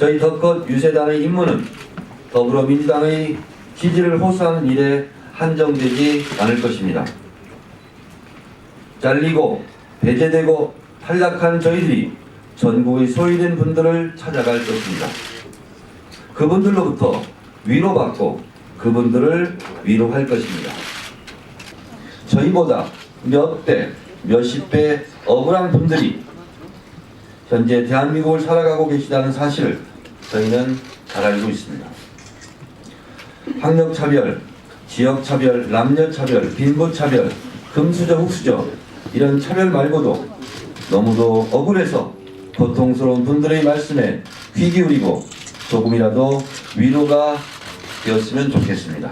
저희 덕컷 유세단의 임무는 더불어민주당의 지지를 호소하는 일에 한정되지 않을 것입니다. 잘리고 배제되고 탈락한 저희들이 전국의 소외된 분들을 찾아갈 것입니다. 그분들로부터 위로받고 그분들을 위로할 것입니다. 저희보다 몇 배, 몇십 배 억울한 분들이 현재 대한민국을 살아가고 계시다는 사실을 저희는 잘 알고 있습니다. 학력차별, 지역차별, 남녀차별, 빈부차별, 금수저, 흑수저 이런 차별 말고도 너무도 억울해서 고통스러운 분들의 말씀에 귀 기울이고 조금이라도 위로가 되었으면 좋겠습니다.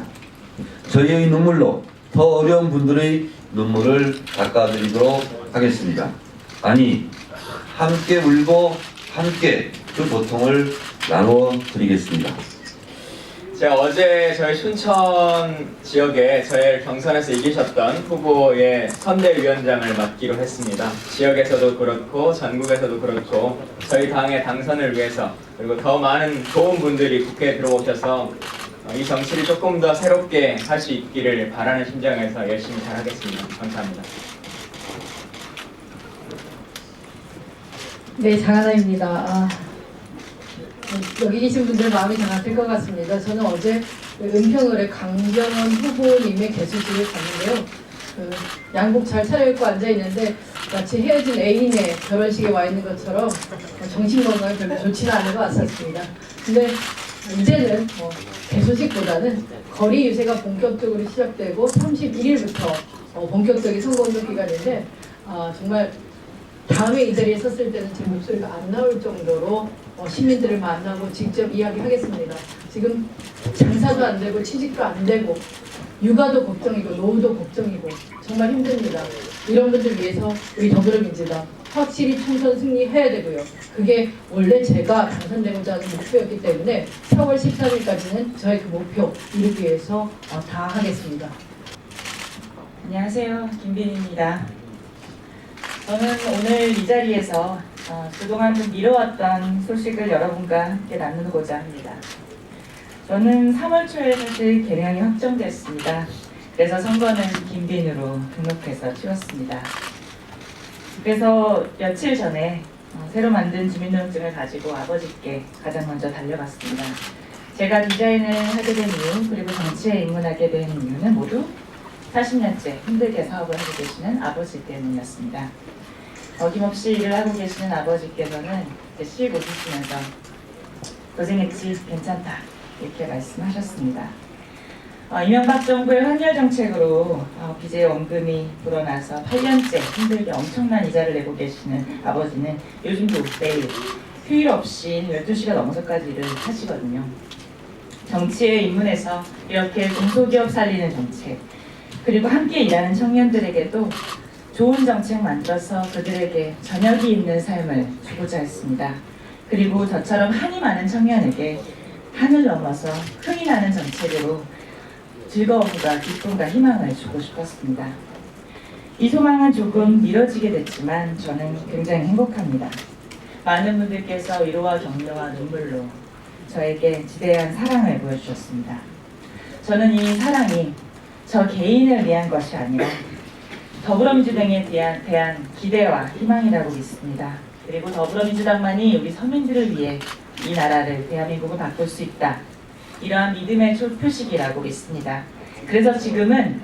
저희의 눈물로 더 어려운 분들의 눈물을 닦아드리도록 하겠습니다. 아니, 함께 울고 함께 그 고통을 나누어 드리겠습니다. 제가 어제 저희 춘천 지역에 저희 경선에서 이기셨던 후보의 선대위원장을 맡기로 했습니다. 지역에서도 그렇고 전국에서도 그렇고 저희 당의 당선을 위해서 그리고 더 많은 좋은 분들이 국회에 들어오셔서 어, 이 정치를 조금 더 새롭게 할 수 있기를 바라는 심정에서 열심히 잘하겠습니다. 감사합니다. 네, 장하나입니다. 아, 여기 계신 분들 마음이 장하실 것 같습니다. 저는 어제 그 은평을의 강정원 후보님의 개수식을 갔는데요. 그 양복 잘 차려입고 앉아 있는데 마치 헤어진 애인의 결혼식에 와 있는 것처럼 정신 건강이 별로 좋지는 않은 것 같았습니다. 근데 이제는 뭐 개소식보다는 거리 유세가 본격적으로 시작되고 31일부터 어, 본격적인 선거운동 기간인데 아, 정말 다음에 이 자리에 섰을 때는 제 목소리가 안 나올 정도로 어, 시민들을 만나고 직접 이야기하겠습니다. 지금 장사도 안 되고 취직도 안 되고 육아도 걱정이고 노후도 걱정이고 정말 힘듭니다. 이런 분들 위해서 우리 더불어민주당 확실히 총선 승리해야 되고요. 그게 원래 제가 당선되고자 하는 목표였기 때문에 4월 13일까지는 저의 그 목표 이루기 위해서 어, 다 하겠습니다. 안녕하세요. 김빈입니다. 저는 오늘 이 자리에서 어, 그동안 좀 미뤄왔던 소식을 여러분과 함께 나누고자 합니다. 저는 3월 초에 사실 개명이 확정됐습니다. 그래서 선거는 김빈으로 등록해서 치렀습니다. 그래서 며칠 전에 어, 새로 만든 주민등록증을 가지고 아버지께 가장 먼저 달려갔습니다. 제가 디자인을 하게 된 이유 그리고 정치에 입문하게 된 이유는 모두 40년째 힘들게 사업을 하고 계시는 아버지 때문이었습니다. 어김없이 일을 하고 계시는 아버지께서는 이제 씩 웃으시면서 고생했지 괜찮다 이렇게 말씀하셨습니다. 어, 이명박 정부의 환율 정책으로 어, 빚의 원금이 불어나서 8년째 힘들게 엄청난 이자를 내고 계시는 아버지는 요즘도 매일 휴일 없이 12시가 넘어서까지 일을 하시거든요. 정치에 입문해서 이렇게 중소기업 살리는 정책 그리고 함께 일하는 청년들에게도 좋은 정책 만들어서 그들에게 저녁이 있는 삶을 주고자 했습니다. 그리고 저처럼 한이 많은 청년에게 한을 넘어서 흥이 나는 정책으로 즐거움과 기쁨과 희망을 주고 싶었습니다. 이 소망은 조금 미뤄지게 됐지만 저는 굉장히 행복합니다. 많은 분들께서 위로와 격려와 눈물로 저에게 지대한 사랑을 보여주셨습니다. 저는 이 사랑이 저 개인을 위한 것이 아니라 더불어민주당에 대한, 대한 기대와 희망이라고 믿습니다. 그리고 더불어민주당만이 우리 서민들을 위해 이 나라를 대한민국을 바꿀 수 있다. 이러한 믿음의 초- 표식이라고 믿습니다. 그래서 지금은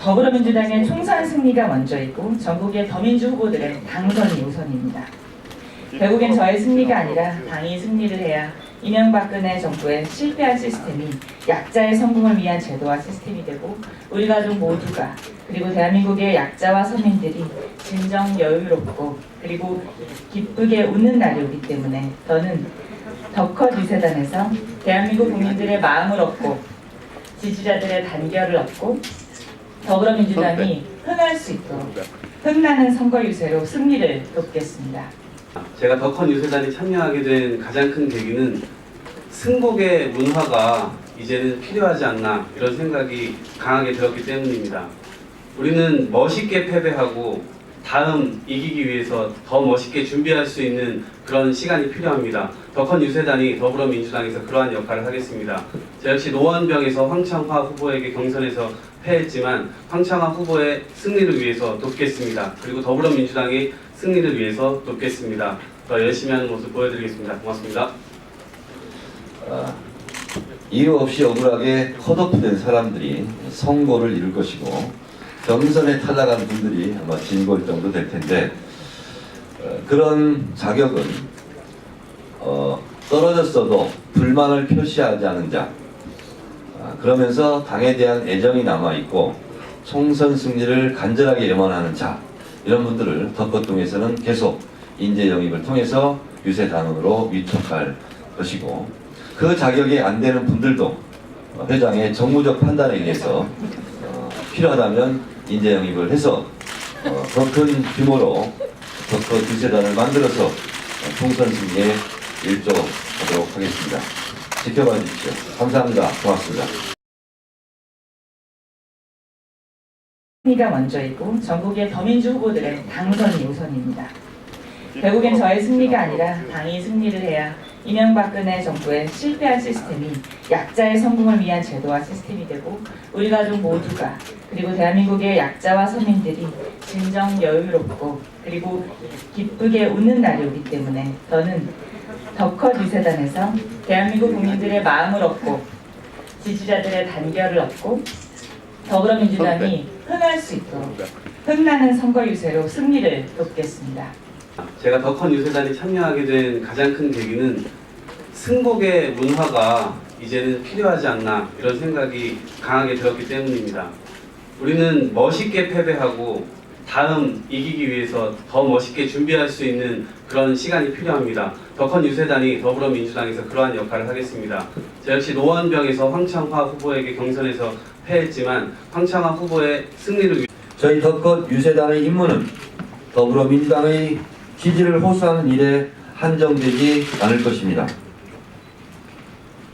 더불어민주당의 총선 승리가 먼저이고 전국의 더민주 후보들의 당선이 우선입니다. 결국엔 저의 승리가 아니라 당이 승리를 해야 이명박근혜 정부의 실패한 시스템이 약자의 성공을 위한 제도와 시스템이 되고 우리 가족 모두가 그리고 대한민국의 약자와 서민들이 진정 여유롭고 그리고 기쁘게 웃는 날이 오기 때문에 저는 덕컷 유세단에서 대한민국 국민들의 마음을 얻고 지지자들의 단결을 얻고 더불어민주당이 흥할 수 있도록 흥나는 선거 유세로 승리를 돕겠습니다. 제가 덕헌 유세단에 참여하게 된 가장 큰 계기는 승복의 문화가 이제는 필요하지 않나 이런 생각이 강하게 들었기 때문입니다. 우리는 멋있게 패배하고 다음 이기기 위해서 더 멋있게 준비할 수 있는 그런 시간이 필요합니다. 덕헌 유세단이 더불어민주당에서 그러한 역할을 하겠습니다. 저 역시 노원병에서 황창화 후보에게 경선에서 패했지만 황창화 후보의 승리를 위해서 돕겠습니다. 그리고 더불어민주당의 승리를 위해서 돕겠습니다. 더 열심히 하는 모습 보여드리겠습니다. 고맙습니다. 아, 이유 없이 억울하게 컷오프된 사람들이 선고를 이룰 것이고 경선에 탈락한 분들이 아마 진골 정도 될 텐데 어, 그런 자격은 어, 떨어졌어도 불만을 표시하지 않은 자. 아, 그러면서 당에 대한 애정이 남아 있고 총선 승리를 간절하게 염원하는 자 이런 분들을 덕거동에서는 계속 인재 영입을 통해서 유세 단원으로 위촉할 것이고 그 자격이 안 되는 분들도 어, 회장의 정무적 판단에 의해서 어, 필요하다면 인재 영입을 해서 어, 더큰 규모로 덕거 유세단을 만들어서 어, 총선 승리에 일조하도록 하겠습니다. 지켜봐 주십시오. 감사합니다. 고맙습니다. 승리가 먼저이고 전국의 더민주 후보들의 당선이 우선입니다. 결국엔 저의 승리가 아니라 당이 승리를 해야 이명박근혜 정부의 실패한 시스템이 약자의 성공을 위한 제도와 시스템이 되고 우리 가족 모두가 그리고 대한민국의 약자와 서민들이 진정 여유롭고 그리고 기쁘게 웃는 날이 오기 때문에 저는 덕컷 유세단에서 대한민국 국민들의 마음을 얻고 지지자들의 단결을 얻고 더불어민주당이 흥할 수 있도록 흥나는 선거 유세로 승리를 돕겠습니다. 제가 덕헌 유세단에 참여하게 된 가장 큰 계기는 승복의 문화가 이제는 필요하지 않나 이런 생각이 강하게 들었기 때문입니다. 우리는 멋있게 패배하고 다음 이기기 위해서 더 멋있게 준비할 수 있는 그런 시간이 필요합니다. 덕헌 유세단이 더불어민주당에서 그러한 역할을 하겠습니다. 저 역시 노원병에서 황창화 후보에게 경선에서 패했지만 황창화 후보의 승리를 위해 저희 덕컷 유세단의 임무는 더불어민주당의 지지를 호소하는 일에 한정되지 않을 것입니다.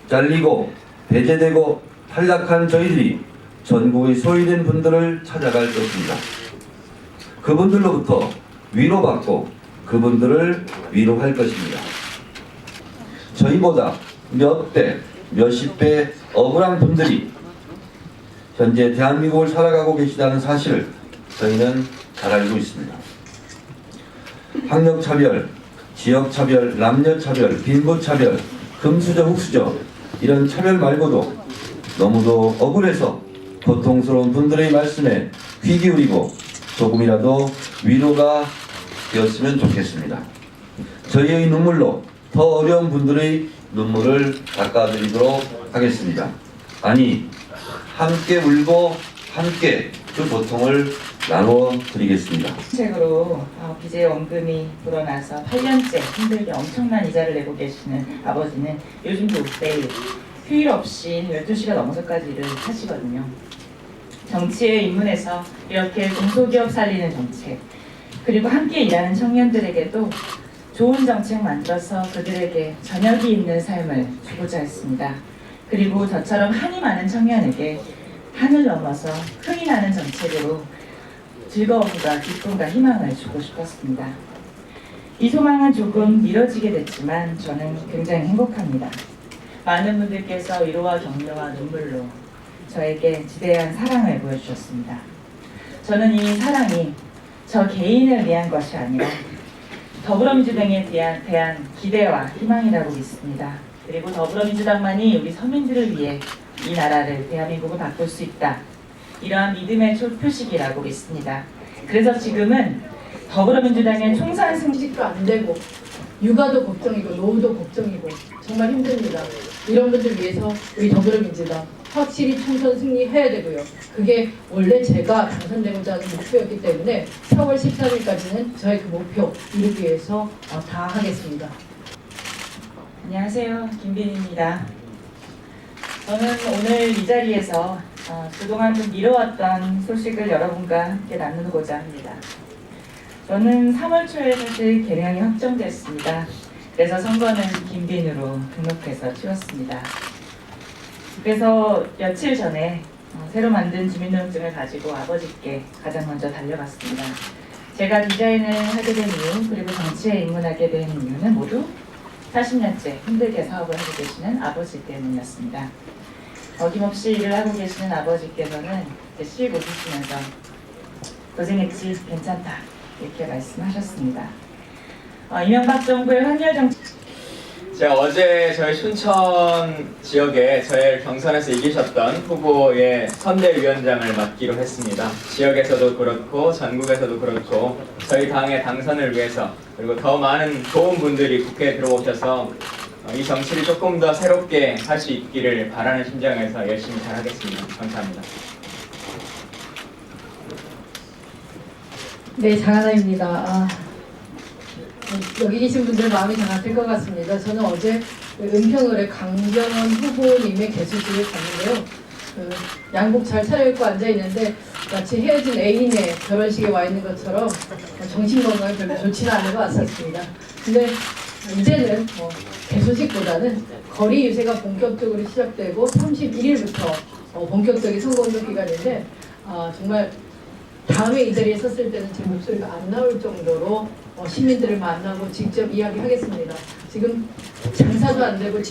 잘리고 배제되고 탈락한 저희들이 전국의 소외된 분들을 찾아갈 것입니다. 그분들로부터 위로받고 그분들을 위로할 것입니다. 저희보다 몇 배, 몇십 배 억울한 분들이 현재 대한민국을 살아가고 계시다는 사실을 저희는 잘 알고 있습니다. 학력 차별, 지역 차별, 남녀 차별, 빈부 차별, 금수저, 흑수저 이런 차별 말고도 너무도 억울해서 고통스러운 분들의 말씀에 귀 기울이고 조금이라도 위로가 되었으면 좋겠습니다. 저희의 눈물로 더 어려운 분들의 눈물을 닦아드리도록 하겠습니다. 아니, 함께 울고 함께 그 고통을 나누어 드리겠습니다. 책으로 어, 빚의 원금이 불어나서 8년째 힘들게 엄청난 이자를 내고 계시는 아버지는 요즘도 매일 휴일 없이 12시가 넘어서까지 일을 하시거든요. 정치에 입문해서 이렇게 중소기업 살리는 정책 그리고 함께 일하는 청년들에게도 좋은 정책 만들어서 그들에게 저녁이 있는 삶을 주고자 했습니다. 그리고 저처럼 한이 많은 청년에게 한을 넘어서 흥이 나는 정책으로 즐거움과 기쁨과 희망을 주고 싶었습니다. 이 소망은 조금 미뤄지게 됐지만 저는 굉장히 행복합니다. 많은 분들께서 위로와 격려와 눈물로 저에게 지대한 사랑을 보여주셨습니다. 저는 이 사랑이 저 개인을 위한 것이 아니라 더불어민주당에 대한, 대한 기대와 희망이라고 믿습니다. 그리고 더불어민주당만이 우리 서민들을 위해 이 나라를 대한민국을 바꿀 수 있다. 이러한 믿음의 초- 표식이라고 믿습니다. 그래서 지금은 더불어민주당의 총선 승 승직도 안 되고 육아도 걱정이고 노후도 걱정이고 정말 힘듭니다. 이런 분들 위해서 우리 더불어민주당 확실히 총선 승리해야 되고요. 그게 원래 제가 당선되고자 하는 목표였기 때문에 4월 13일까지는 저의 그 목표 이루기 위해서 어, 다 하겠습니다. 안녕하세요. 김빈입니다. 저는 오늘 이 자리에서 어, 그동안 좀 미뤄왔던 소식을 여러분과 함께 나누고자 합니다. 저는 3월 초에 사실 개명이 확정됐습니다. 그래서 선거는 김빈으로 등록해서 치렀습니다. 그래서 며칠 전에 어, 새로 만든 주민등록증을 가지고 아버지께 가장 먼저 달려갔습니다. 제가 디자인을 하게 된 이유 그리고 정치에 입문하게 된 이유는 모두 40년째 힘들게 사업을 하고 계시는 아버지 때문이었습니다. 어김없이 일을 하고 계시는 아버지께서는 이제 씩 웃으시면서 고생했지 괜찮다 이렇게 말씀하셨습니다. 어, 이명박 정부의 환율 정책 제가 어제 저희 춘천 지역에 저희 경선에서 이기셨던 후보의 선대위원장을 맡기로 했습니다. 지역에서도 그렇고 전국에서도 그렇고 저희 당의 당선을 위해서 그리고 더 많은 좋은 분들이 국회에 들어오셔서 어, 이 정치를 조금 더 새롭게 할 수 있기를 바라는 심정에서 열심히 잘하겠습니다. 감사합니다. 네, 장하나입니다. 아, 여기 계신 분들 마음이 잘 아플 것 같습니다. 저는 어제 그 은평을의 강병원 후보님의 개수지를 갔는데요. 그 양복 잘 차려입고 앉아 있는데 마치 헤어진 애인의 결혼식에 와 있는 것처럼 정신 건강이 별로 좋지는 않은 것 같았습니다. 근데 이제는 뭐 개소식보다는 거리 유세가 본격적으로 시작되고 31일부터 어, 본격적인 선거운동 기간인데 아, 정말 다음에 이 자리에 섰을 때는 제 목소리가 안 나올 정도로 어, 시민들을 만나고 직접 이야기하겠습니다. 지금 장사도 안 되고